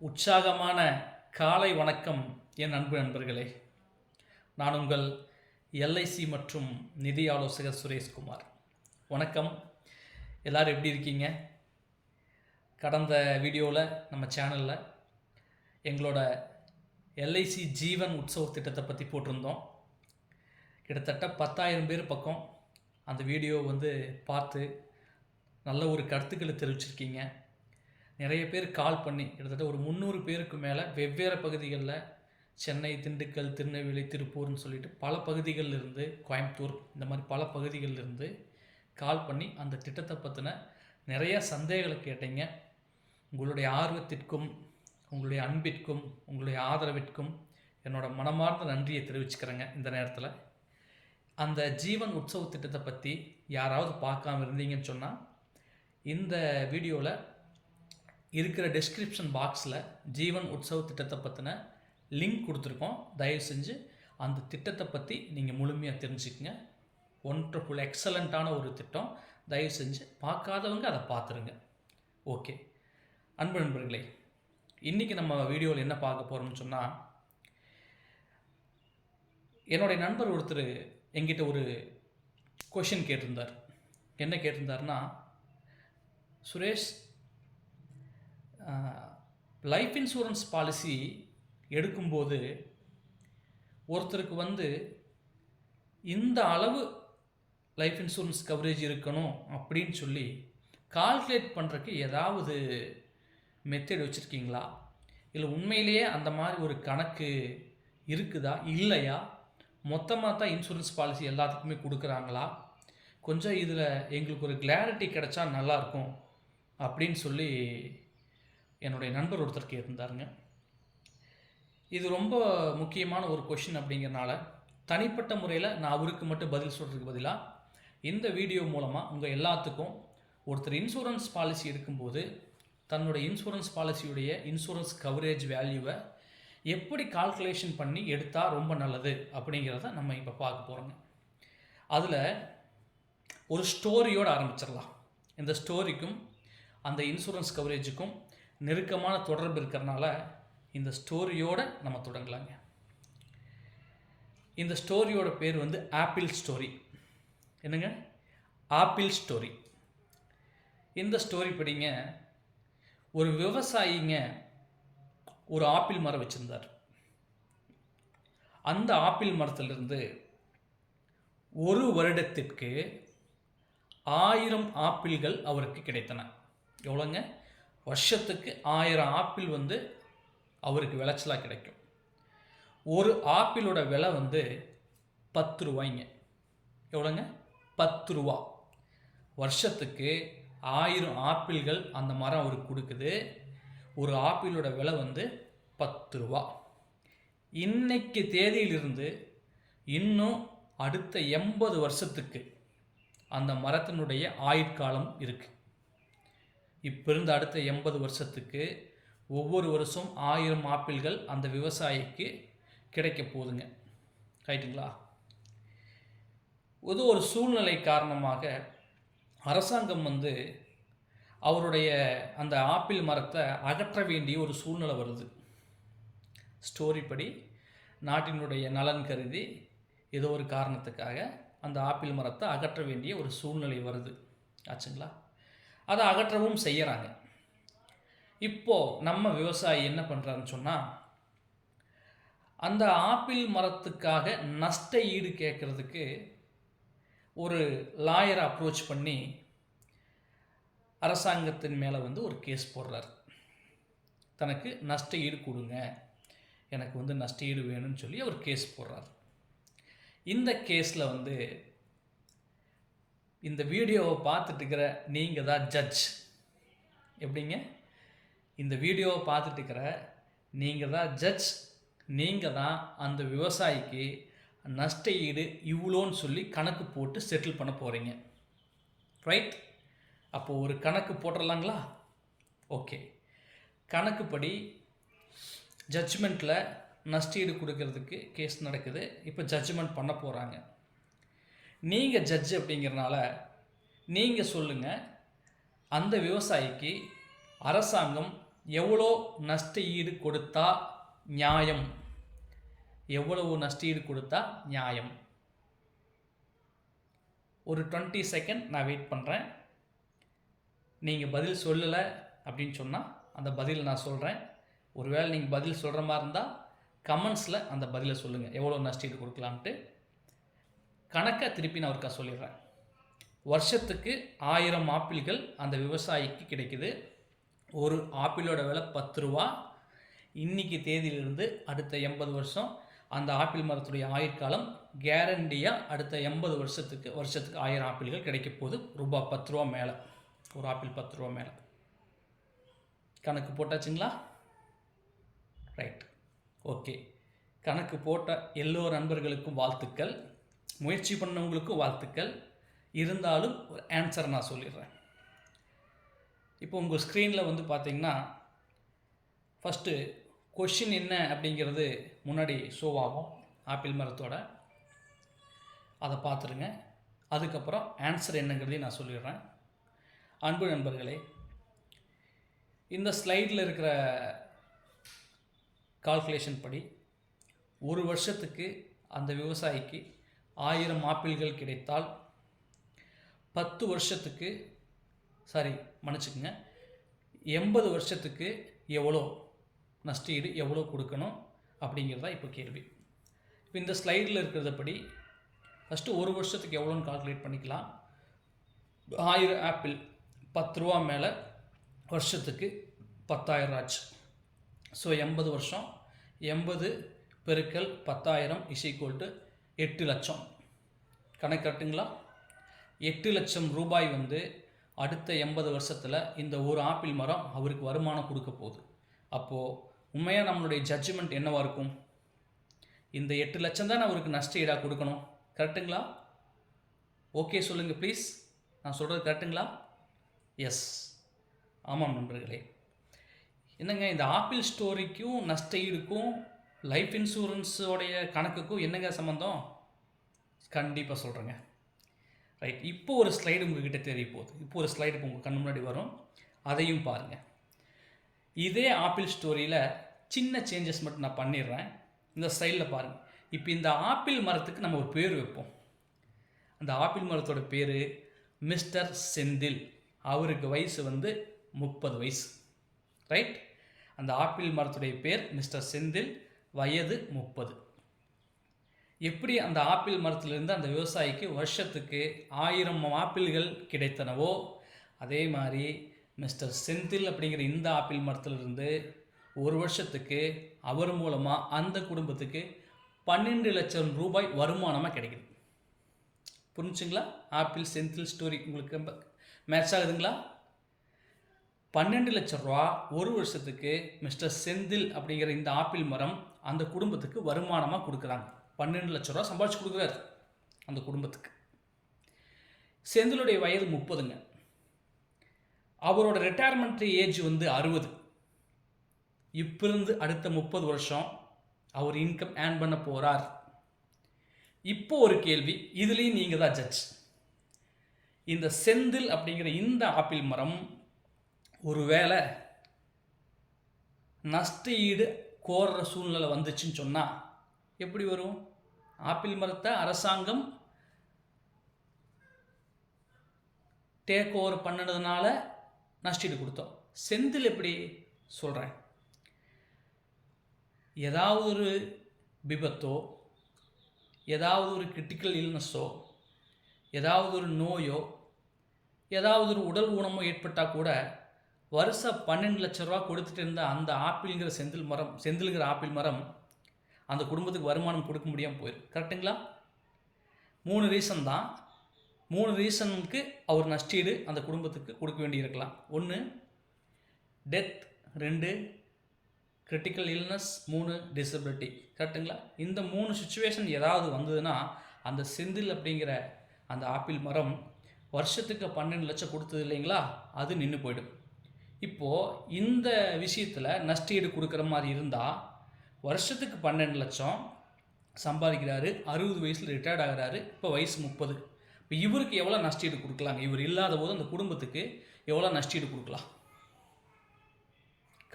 உற்சாகமான காலை வணக்கம் என் அன்பு நண்பர்களே. நான் உங்கள் எல்ஐசி மற்றும் நிதி ஆலோசகர் சுரேஷ்குமார். வணக்கம். எல்லாரும் எப்படி இருக்கீங்க? கடந்த வீடியோவில் நம்ம சேனலில் எங்களோட எல்ஐசி ஜீவன் உற்சவ திட்டத்தை பற்றி போட்டிருந்தோம். கிட்டத்தட்ட பத்தாயிரம் பேர் பக்கம் அந்த வீடியோ வந்து பார்த்து நல்ல ஒரு கருத்துக்களை தெரிவிச்சிருக்கீங்க. நிறைய பேர் கால் பண்ணி கிட்டத்தட்ட ஒரு முந்நூறு பேருக்கு மேலே வெவ்வேறு பகுதிகளில் சென்னை திண்டுக்கல் திருநெல்வேலி திருப்பூர்னு சொல்லிட்டு பல பகுதிகளில் இருந்து கோயம்புத்தூர் இந்த மாதிரி பல பகுதிகளில் இருந்து கால் பண்ணி அந்த திட்டத்தை பற்றின நிறைய சந்தேகங்களை கேட்டீங்க. உங்களுடைய ஆர்வத்திற்கும் உங்களுடைய அன்பிற்கும் உங்களுடைய ஆதரவிற்கும் என்னோட மனமார்ந்த நன்றியை தெரிவிச்சுக்கிறேங்க இந்த நேரத்தில். அந்த ஜீவன் உற்சவ திட்டத்தை பற்றி யாராவது பார்க்காம இருந்தீங்கன்னு சொன்னால் இந்த வீடியோவில் இருக்கிற டெஸ்கிரிப்ஷன் பாக்ஸில் ஜீவன் உற்சவ திட்டத்தை பற்றின லிங்க் கொடுத்துருக்கோம். தயவு செஞ்சு அந்த திட்டத்தை பற்றி நீங்கள் முழுமையாக தெரிஞ்சுக்கங்க. ஒன்றர்ஃபுல் எக்ஸலண்ட்டான ஒரு திட்டம். தயவு செஞ்சு பார்க்காதவங்க அதை பார்த்துருங்க. ஓகே அன்பு நண்பர்களே இன்றைக்கி நம்ம வீடியோவில் என்ன பார்க்க போகிறோம்னு சொன்னால் என்னுடைய நண்பர் ஒருத்தர் எங்கிட்ட ஒரு கொஷின் கேட்டிருந்தார். என்ன கேட்டிருந்தாருன்னா சுரேஷ் லைஃப் இன்சூரன்ஸ் பாலிசி எடுக்கும்போது ஒருத்தருக்கு வந்து இந்த அளவு லைஃப் இன்சூரன்ஸ் கவரேஜ் இருக்கணும் அப்படின்னு சொல்லி கால்குலேட் பண்ணுறக்கு ஏதாவது மெத்தட் வச்சுருக்கீங்களா? இல்லை உண்மையிலேயே அந்த மாதிரி ஒரு கணக்கு இருக்குதா? இல்லையா? மொத்தமாக தான் இன்சூரன்ஸ் பாலிசி எல்லாத்துக்குமே கொடுக்குறாங்களா? கொஞ்சம் இதில் எங்களுக்கு ஒரு கிளாரிட்டி கிடைச்சா நல்லாயிருக்கும் அப்படின்னு சொல்லி என்னுடைய நண்பர் ஒருத்தர் கேட்டிருந்தாருங்க. இது ரொம்ப முக்கியமான ஒரு கொஷின் அப்படிங்கிறனால தனிப்பட்ட முறையில் நான் அவருக்கு மட்டும் பதில் சொல்கிறதுக்கு பதிலாக இந்த வீடியோ மூலமாக உங்கள் எல்லாத்துக்கும் ஒருத்தர் இன்சூரன்ஸ் பாலிசி எடுக்கும்போது தன்னுடைய இன்சூரன்ஸ் பாலிசியுடைய இன்சூரன்ஸ் கவரேஜ் வேல்யூவை எப்படி கால்குலேஷன் பண்ணி எடுத்தால் ரொம்ப நல்லது அப்படிங்கிறத நம்ம இப்போ பார்க்க போகிறோங்க அதில் ஒரு ஸ்டோரியோடு ஆரம்பிச்சிடலாம். இந்த ஸ்டோரிக்கும் அந்த இன்சூரன்ஸ் கவரேஜுக்கும் நெருக்கமான தொடர்பு இருக்கிறனால இந்த ஸ்டோரியோடு நம்ம தொடங்கலாங்க. இந்த ஸ்டோரியோட பேர் வந்து ஆப்பிள் ஸ்டோரி என்னங்க? ஆப்பிள் ஸ்டோரி இந்த ஸ்டோரி படிங்க ஒரு விவசாயிங்க ஒரு ஆப்பிள் மரம் வச்சுருந்தார். அந்த ஆப்பிள் மரத்திலிருந்து ஒரு வருடத்திற்கு ஆயிரம் ஆப்பிள்கள் அவருக்கு கிடைத்தன. எவ்வளோங்க? வருஷத்துக்கு ஆயிரம் ஆப்பிள் வந்து அவருக்கு விளைச்சலாக கிடைக்கும். ஒரு ஆப்பிளோட விலை வந்து பத்து ரூபாய்ங்க. எவ்வளோங்க? பத்து ரூபா. வருஷத்துக்கு ஆயிரம் ஆப்பிள்கள் அந்த மரம் அவருக்கு கொடுக்குது. ஒரு ஆப்பிளோட விலை வந்து பத்து ரூபா. இன்னைக்கு தேதியிலிருந்து இன்னும் அடுத்த எண்பது வருஷத்துக்கு அந்த மரத்தினுடைய ஆயுட்காலம் இருக்குது இப்பிருந்து அடுத்த எண்பது வருஷத்துக்கு ஒவ்வொரு வருஷம் ஆயிரம் ஆப்பிள்கள் அந்த விவசாயிக்கு கிடைக்க போகுதுங்க. ரைட்டுங்களா இது ஒரு சூழ்நிலை காரணமாக அரசாங்கம் வந்து அவருடைய அந்த ஆப்பிள் மரத்தை அகற்ற வேண்டிய ஒரு சூழ்நிலை வருது. ஸ்டோரி படி நாட்டினுடைய நலன் கருதி ஏதோ ஒரு காரணத்துக்காக அந்த ஆப்பிள் மரத்தை அகற்ற வேண்டிய ஒரு சூழ்நிலை வருது. ஆச்சுங்களா? அதை அகற்றவும் செய்கிறாங்க இப்போது நம்ம விவசாயி என்ன பண்ணுறாருன்னு சொன்னால் அந்த ஆப்பிள் மரத்துக்காக நஷ்ட ஈடு கேட்குறதுக்கு ஒரு லாயரை அப்ரோச் பண்ணி அரசாங்கத்தின் மேலே வந்து ஒரு கேஸ் போடுறார். தனக்கு நஷ்ட ஈடு கொடுங்க எனக்கு வந்து நஷ்ட ஈடு வேணும்னு சொல்லி அவர் கேஸ் போடுறார். இந்த கேஸில் வந்து இந்த வீடியோவை பார்த்துட்டுருக்கிற நீங்கள் தான் ஜட்ஜ் எப்படிங்க? இந்த வீடியோவை பார்த்துட்டுருக்கிற நீங்கள் தான் ஜட்ஜ் நீங்கள் தான் அந்த விவசாயிக்கு நஷ்ட ஈடு இவ்வளோன்னு சொல்லி கணக்கு போட்டு செட்டில் பண்ண போகிறீங்க ரைட் அப்போது ஒரு கணக்கு போட்டுடலாங்களா ஓகே கணக்குப்படி ஜட்ஜ்மெண்ட்டில் நஷ்டீடு கொடுக்கறதுக்கு கேஸ் நடக்குது. இப்போ ஜட்ஜ்மெண்ட் பண்ண போகிறாங்க நீங்கள் ஜட்ஜ் அப்படிங்கிறனால நீங்கள் சொல்லுங்கள் அந்த விவசாயிக்கு அரசாங்கம் எவ்வளோ நஷ்ட ஈடு கொடுத்தா நியாயம்? எவ்வளவு நஷ்ட ஈடு கொடுத்தா நியாயம்? ஒரு டுவெண்ட்டி செகண்ட் நான் வெயிட் பண்ணுறேன் நீங்கள் பதில் சொல்லலை அப்படின்னு சொன்னால் அந்த பதில் நான் சொல்கிறேன் ஒருவேளை நீங்கள் பதில் சொல்கிற மாதிரி இருந்தால் கமெண்ட்ஸில் அந்த பதிலை சொல்லுங்கள் எவ்வளோ நஷ்டீடு கொடுக்கலான்ட்டு. கணக்கை திருப்பி நான் ஒருக்கா சொல்லிடுறேன். வருஷத்துக்கு ஆயிரம் ஆப்பிள்கள் அந்த விவசாயிக்கு கிடைக்குது. ஒரு ஆப்பிளோட விலை பத்து ரூபா. இன்றைக்கி தேதியிலிருந்து அடுத்த எண்பது வருஷம் அந்த ஆப்பிள் மரத்துடைய ஆயுட்காலம் கேரண்டியாக அடுத்த எண்பது வருஷத்துக்கு வருஷத்துக்கு ஆயிரம் ஆப்பிள்கள் கிடைக்க போகுது. ரூபா பத்து ரூபா மேலே. ஒரு ஆப்பிள் பத்து ரூபா மேலே. கணக்கு போட்டாச்சுங்களா? ரைட் ஓகே கணக்கு போட்ட எல்லோ நண்பர்களுக்கும் வாழ்த்துக்கள். முயற்சி பண்ணவங்களுக்கு வாழ்த்துக்கள். இருந்தாலும் ஒரு ஆன்சர் நான் சொல்லிடுறேன். இப்போ உங்கள் ஸ்க்ரீனில் வந்து பார்த்தீங்கன்னா ஃபஸ்ட்டு கொஷின் என்ன அப்படிங்கிறது முன்னாடி ஷோவாகும் ஆகும் ஆப்பிள் மரத்தோட. அதை பார்த்துருங்க அதுக்கப்புறம் ஆன்சர் என்னங்கிறதையும் நான் சொல்லிடுறேன். அன்பு நண்பர்களே இந்த ஸ்லைடில் இருக்கிற கால்குலேஷன் படி ஒரு வருஷத்துக்கு அந்த விவசாயிக்கு ஆயிரம் ஆப்பிள்கள் கிடைத்தால் பத்து வருஷத்துக்கு சாரி மன்னிச்சுக்கோங்க. எண்பது வருஷத்துக்கு எவ்வளோ நஷ்டஈடு எவ்வளோ கொடுக்கணும் அப்படிங்கிறதா இப்போ கேள்வி. இப்போ இந்த ஸ்லைடில் இருக்கிறத படி ஃபஸ்ட்டு ஒரு வருஷத்துக்கு எவ்வளோன்னு கால்குலேட் பண்ணிக்கலாம். ஆயிரம் ஆப்பிள் பத்து ரூபா மேலே வருஷத்துக்கு பத்தாயிரம் ஆச்சு. ஸோ எண்பது வருஷம். எண்பது பெருக்கல் பத்தாயிரம் இஸ் ஈக்குவல் டு எட்டு லட்சம். கணக்கு கட்டுங்களா எட்டு லட்சம் ரூபாய் வந்து அடுத்த எண்பது வருஷத்தில் இந்த ஒரு ஆப்பிள் மரம் அவருக்கு வருமானம் கொடுக்க போகுது. அப்போது உண்மையாக நம்மளுடைய ஜட்ஜ்மெண்ட் என்னவாக இருக்கும்? இந்த எட்டு லட்சம் தான் அவருக்கு நஷ்ட ஈடாக கொடுக்கணும். கரெக்டுங்களா? ஓகே சொல்லுங்கள் ப்ளீஸ் நான் சொல்கிறது கரெக்டுங்களா? எஸ் ஆமாம் நண்பர்களே. என்னங்க இந்த ஆப்பிள் ஸ்டோரிக்கும் நஷ்ட ஈடுக்கும் லைஃப் இன்சூரன்ஸோடைய கணக்குக்கும் என்னங்க சம்மந்தம் கண்டிப்பாக சொல்கிறேங்க ரைட் இப்போ ஒரு ஸ்லைடு உங்ககிட்ட தெரிய போகுது. இப்போ ஒரு ஸ்லைடு இப்போ உங்கள் கண் முன்னாடி வரும். அதையும் பாருங்கள் இதே ஆப்பிள் ஸ்டோரியில் சின்ன சேஞ்சஸ் மட்டும் நான் பண்ணிடுறேன். இந்த ஸ்டைலில் பாருங்கள் இப்போ இந்த ஆப்பிள் மரத்துக்கு நம்ம ஒரு பேர் வைப்போம். அந்த ஆப்பிள் மரத்தோட பேர் மிஸ்டர் செந்தில். அவருக்கு வயசு வந்து முப்பது வயசு. ரைட் அந்த ஆப்பிள் மரத்துடைய பேர் மிஸ்டர் செந்தில். வயது முப்பது. எப்படி அந்த ஆப்பிள் மரத்திலிருந்து அந்த விவசாயிக்கு வருஷத்துக்கு ஆயிரம் ஆப்பிள்கள் கிடைத்தனவோ அதே மாதிரி மிஸ்டர் செந்தில் அப்படிங்கிற இந்த ஆப்பிள் மரத்திலிருந்து ஒரு வருஷத்துக்கு அவர் மூலமாக அந்த குடும்பத்துக்கு பன்னெண்டு லட்சம் ரூபாய் வருமானமாக கிடைக்குது. புரிஞ்சுங்களா ஆப்பிள் செந்தில் ஸ்டோரி உங்களுக்கு மேட்ச் ஆகுதுங்களா? பன்னெண்டு லட்சம் ரூபா ஒரு வருஷத்துக்கு மிஸ்டர் செந்தில் அப்படிங்கிற இந்த ஆப்பிள் மரம் அந்த குடும்பத்துக்கு வருமானமாக கொடுக்குறாங்க. பன்னெண்டு லட்ச ரூபா சம்பாதிச்சு கொடுக்குறாரு அந்த குடும்பத்துக்கு. செந்திலுடைய வயது முப்பதுங்க. அவரோட ரிட்டையர்மெண்ட் ஏஜ் வந்து அறுபது. இப்பிருந்து அடுத்த முப்பது வருஷம் அவர் இன்கம் ஏர்ன் பண்ண போகிறார் இப்போ ஒரு கேள்வி இதுலேயும் நீங்கள் தான் ஜட்ஜ் இந்த செந்தில் அப்படிங்கிற இந்த ஆப்பிள் மரம் ஒருவேளை நஷ்ட ஈடு கோர்ற சூழ்நிலை வந்துச்சுன்னு சொன்னால் எப்படி வரும்? ஆப்பிள் மரத்தை அரசாங்கம் டேக் ஓவர் பண்ணினதுனால நஷ்டீடு கொடுத்தோம். செந்தில் எப்படி சொல்கிறேன் ஏதாவது ஒரு விபத்தோ ஏதாவது ஒரு கிரிட்டிக்கல் இல்னஸோ ஏதாவது ஒரு நோயோ ஏதாவது ஒரு உடல் ஊனமோ ஏற்பட்டால் கூட வருஷம் பன்னெண்டு லட்ச ரூபா கொடுத்துட்டு இருந்த அந்த ஆப்பிள்ங்கிற செந்தில் மரம் செந்திலுங்கிற ஆப்பிள் மரம் அந்த குடும்பத்துக்கு வருமானம் கொடுக்க முடியாமல் போயிடும் கரெக்டுங்களா மூணு ரீசன் தான். மூணு ரீசனுக்கு அவர் நஷ்டீடு அந்த குடும்பத்துக்கு கொடுக்க வேண்டியிருக்கலாம். ஒன்று டெத் ரெண்டு கிரிட்டிக்கல் இல்னஸ் மூணு டிசபிலிட்டி கரெக்டுங்களா இந்த மூணு சுச்சுவேஷன் ஏதாவது வந்ததுன்னா அந்த செந்தில் அப்படிங்கிற அந்த ஆப்பிள் மரம் வருஷத்துக்கு பன்னெண்டு லட்சம் கொடுத்தது இல்லைங்களா? அது நின்று போயிடும். இப்போது இந்த விஷயத்தில் நஷ்டஈடு கொடுக்குற மாதிரி இருந்தால் வருஷத்துக்கு பன்னெண்டு லட்சம் சம்பாதிக்கிறாரு அறுபது வயசில் ரிட்டையர்ட் ஆகிறாரு இப்போ வயசு முப்பது. இப்போ இவருக்கு எவ்வளோ நஷ்டீடு கொடுக்கலாங்க இவர் இல்லாத போது அந்த குடும்பத்துக்கு எவ்வளோ நஷ்டீடு கொடுக்கலாம்?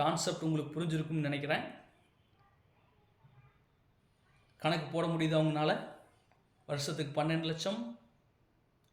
கான்செப்ட் உங்களுக்கு புரிஞ்சிருக்கும்னு நினைக்கிறேன். கணக்கு போட முடியுது அவங்களால வருஷத்துக்கு பன்னெண்டு லட்சம்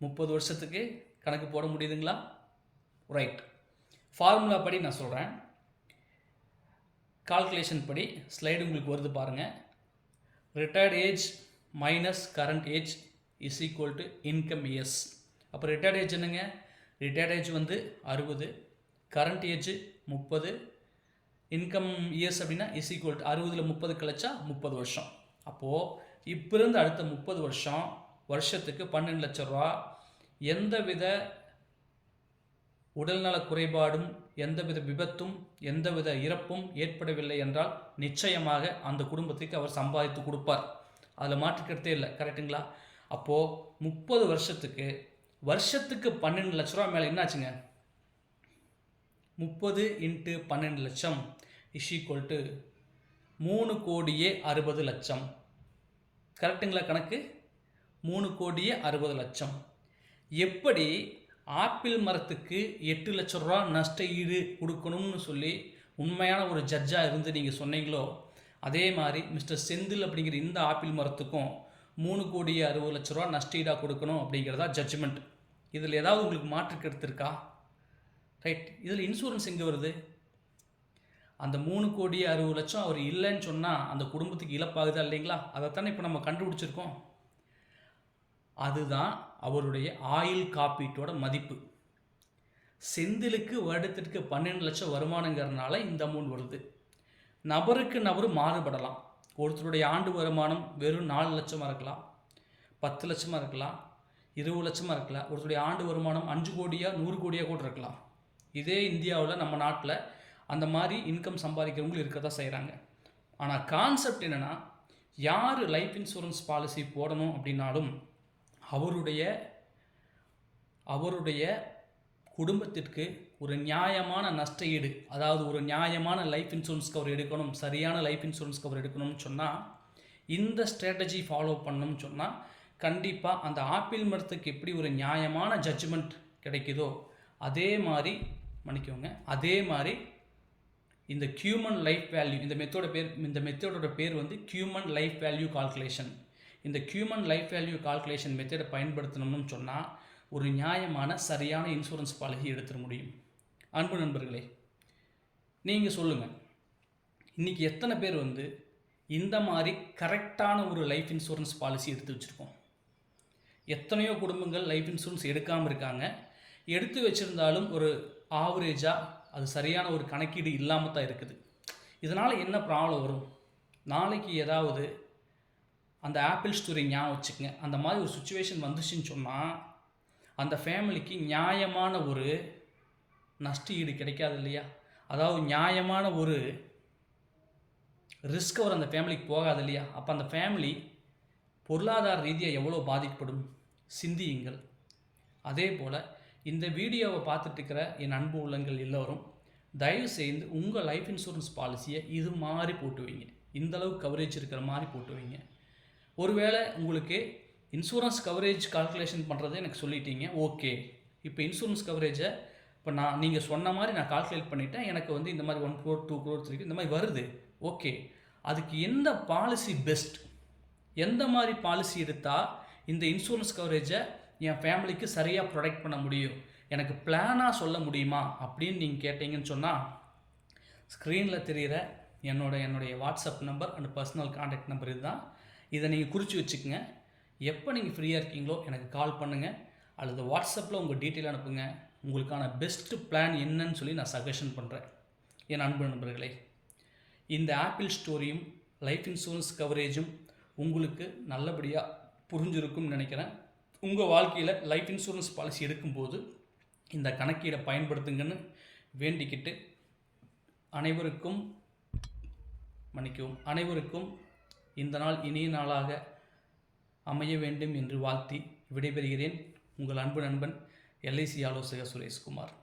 முப்பது வருஷத்துக்கு கணக்கு போட முடியுதுங்களா? ரைட் ஃபார்முலா படி நான் சொல்கிறேன் கால்குலேஷன் படி ஸ்லைடு உங்களுக்கு வருது பாருங்கள் retired age minus current age is equal to income years அப்போ ரிட்டையர்ட் ஏஜ் என்னங்க? ரிட்டையர்ட் ஏஜ் வந்து அறுபது கரண்ட் ஏஜ் முப்பது இன்கம் இயர்ஸ் அப்படின்னா இஸ் ஈக்குவல் டு அறுபதில் முப்பது கழிச்சா முப்பது வருஷம். அப்போது இப்போ இருந்து அடுத்த முப்பது வருஷம் வருஷத்துக்கு பன்னெண்டு லட்ச ரூபா எந்த வித உடல்நல குறைபாடும் எந்தவித விபத்தும் எந்தவித இறப்பும் ஏற்படவில்லை என்றால் நிச்சயமாக அந்த குடும்பத்துக்கு அவர் சம்பாதித்து கொடுப்பார். அதில் மாற்றிக்கிறதே இல்லை. கரெக்டுங்களா அப்போது முப்பது வருஷத்துக்கு வருஷத்துக்கு பன்னெண்டு லட்ச ரூபா மேலே என்னாச்சுங்க? முப்பது இன்ட்டு பன்னெண்டு லட்சம் இஷ் ஈக்குவல் டு மூணு கோடியே அறுபது லட்சம். கரெக்டுங்களா கணக்கு? மூணு கோடியே அறுபது லட்சம். எப்படி ஆப்பிள் மரத்துக்கு எட்டு லட்ச ரூபா நஷ்ட ஈடு கொடுக்கணும்னு சொல்லி உண்மையான ஒரு ஜட்ஜாக இருந்து நீங்கள் சொன்னீங்களோ அதே மாதிரி மிஸ்டர் செந்தில் அப்படிங்கிற இந்த ஆப்பிள் மரத்துக்கும் மூணு கோடி அறுபது லட்ச ரூபா நஷ்ட ஈடாக கொடுக்கணும் அப்படிங்கிறதா ஜட்ஜ்மெண்ட் இதில் ஏதாவது உங்களுக்கு மாற்று கருத்து இருக்கா? ரைட் இதில் இன்சூரன்ஸ் எங்கே வருது? அந்த மூணு கோடி அறுபது லட்சம் அவர் இல்லைன்னு சொன்னால் அந்த குடும்பத்துக்கு இழப்பாகுதா இல்லைங்களா? அதைத்தானே இப்போ நம்ம கண்டுபிடிச்சிருக்கோம். அதுதான் அவருடைய ஆயுள் காப்பீட்டோட மதிப்பு. செந்திலுக்கு வருடத்திற்கு பன்னெண்டு லட்சம் வருமானங்கிறதுனால இந்த அமௌண்ட் வருது. நபருக்கு நபர் மாறுபடலாம். ஒருத்தருடைய ஆண்டு வருமானம் வெறும் நாலு லட்சமாக இருக்கலாம் பத்து லட்சமாக இருக்கலாம் இருபது லட்சமாக இருக்கலாம். ஒருத்தருடைய ஆண்டு வருமானம் அஞ்சு கோடியாக நூறு கோடியாக கூட இருக்கலாம். இதே இந்தியாவில் நம்ம நாட்டில் அந்த மாதிரி இன்கம் சம்பாதிக்கிறவங்களும் இருக்க தான் செய்கிறாங்க ஆனால் கான்செப்ட் என்னென்னா யார் லைஃப் இன்சூரன்ஸ் பாலிசி போடணும் அப்படின்னாலும் அவருடைய அவருடைய குடும்பத்திற்கு ஒரு நியாயமான நஷ்ட ஈடு அதாவது ஒரு நியாயமான லைஃப் இன்சூரன்ஸ் கவர் எடுக்கணும் சரியான லைஃப் இன்சூரன்ஸ் கவர் எடுக்கணும்னு சொன்னால் இந்த ஸ்ட்ராட்டஜி ஃபாலோ பண்ணணும்னு சொன்னால் கண்டிப்பாக அந்த ஆப்பிள் மரத்துக்கு எப்படி ஒரு நியாயமான ஜட்ஜ்மெண்ட் கிடைக்குதோ அதே மாதிரி மன்னிக்கோங்க அதே மாதிரி இந்த ஹியூமன் லைஃப் வேல்யூ இந்த மெத்தோட பேர் இந்த மெத்தோடோட பேர் வந்து ஹியூமன் லைஃப் வேல்யூ கால்குலேஷன் இந்த ஹியூமன் லைஃப் வேல்யூ கால்குலேஷன் மெத்தடை பயன்படுத்தணும்னு சொன்னால் ஒரு நியாயமான சரியான இன்சூரன்ஸ் பாலிசி எடுத்துட முடியும். அன்பு நண்பர்களே நீங்கள் சொல்லுங்கள் இன்றைக்கி எத்தனை பேர் வந்து இந்த மாதிரி கரெக்டான ஒரு லைஃப் இன்சூரன்ஸ் பாலிசி எடுத்து வச்சுருக்கோம்? எத்தனையோ குடும்பங்கள் லைஃப் இன்சூரன்ஸ் எடுக்காமல் இருக்காங்க. எடுத்து வச்சுருந்தாலும் ஒரு ஆவரேஜாக அது சரியான ஒரு கணக்கீடு இல்லாமல் தான் இருக்குது. இதனால் என்ன ப்ராப்ளம் வரும்? நாளைக்கு ஏதாவது அந்த ஆப்பிள் ஸ்டோரி ஞாபகம் வச்சுக்கங்க. அந்த மாதிரி ஒரு சுச்சுவேஷன் வந்துச்சுன்னு சொன்னால் அந்த ஃபேமிலிக்கு நியாயமான ஒரு நஷ்ட ஈடு கிடைக்காது இல்லையா? அதாவது நியாயமான ஒரு ரிஸ்க் அவர் அந்த ஃபேமிலிக்கு போகாது இல்லையா? அப்போ அந்த ஃபேமிலி பொருளாதார ரீதியாக எவ்வளோ பாதிக்கப்படும்? சிந்தியுங்கள். அதே போல் இந்த வீடியோவை பார்த்துட்டு இருக்கிற என் அன்பு உள்ளங்கள் எல்லோரும் தயவு செய்து உங்கள் லைஃப் இன்சூரன்ஸ் பாலிசியை இது மாதிரி போட்டு வைங்க இந்த கவரேஜ் இருக்கிற மாதிரி போட்டு வைங்க ஒருவேளை உங்களுக்கு இன்சூரன்ஸ் கவரேஜ் கால்குலேஷன் பண்ணுறது எனக்கு சொல்லிட்டீங்க ஓகே இப்போ இன்சூரன்ஸ் கவரேஜை இப்போ நான் நீங்கள் சொன்ன மாதிரி நான் கால்குலேட் பண்ணிட்டேன் எனக்கு வந்து இந்த மாதிரி one crore two crore three இந்த மாதிரி வருது ஓகே அதுக்கு எந்த பாலிசி பெஸ்ட் எந்த மாதிரி பாலிசி எடுத்தால் இந்த இன்சூரன்ஸ் கவரேஜை என் ஃபேமிலிக்கு சரியாக ப்ரொடெக்ட் பண்ண முடியும்? எனக்கு பிளானாக சொல்ல முடியுமா? அப்படின்னு நீங்கள் கேட்டீங்கன்னு சொன்னால் ஸ்க்ரீனில் தெரிகிற என்னோட என்னுடைய WhatsApp number and personal contact number இதுதான். இதை நீங்கள் குறித்து வச்சுக்கோங்க. எப்போ நீங்கள் ஃப்ரீயாக இருக்கீங்களோ எனக்கு கால் பண்ணுங்கள் அல்லது வாட்ஸ்அப்பில் உங்கள் டீட்டெயில் அனுப்புங்க. உங்களுக்கான பெஸ்ட்டு பிளான் என்னன்னு சொல்லி நான் சஜஷன் பண்ணுறேன் என் அன்பு நண்பர்களே இந்த ஆப்பிள் ஸ்டோரியும் லைஃப் இன்சூரன்ஸ் கவரேஜும் உங்களுக்கு நல்லபடியாக புரிஞ்சிருக்கும்னு நினைக்கிறேன். உங்கள் வாழ்க்கையில் லைஃப் இன்சூரன்ஸ் பாலிசி எடுக்கும்போது இந்த கணக்கீடை பயன்படுத்துங்கன்னு வேண்டிக்கிட்டு அனைவருக்கும் மன்னிக்கவும். அனைவருக்கும் இந்த நாள் இனிய நாளாக அமைய வேண்டும் என்று வாழ்த்தி விடைபெறுகிறேன். உங்கள் அன்பு நண்பன் எல்ஐசி ஆலோசகர் சுரேஷ்குமார்.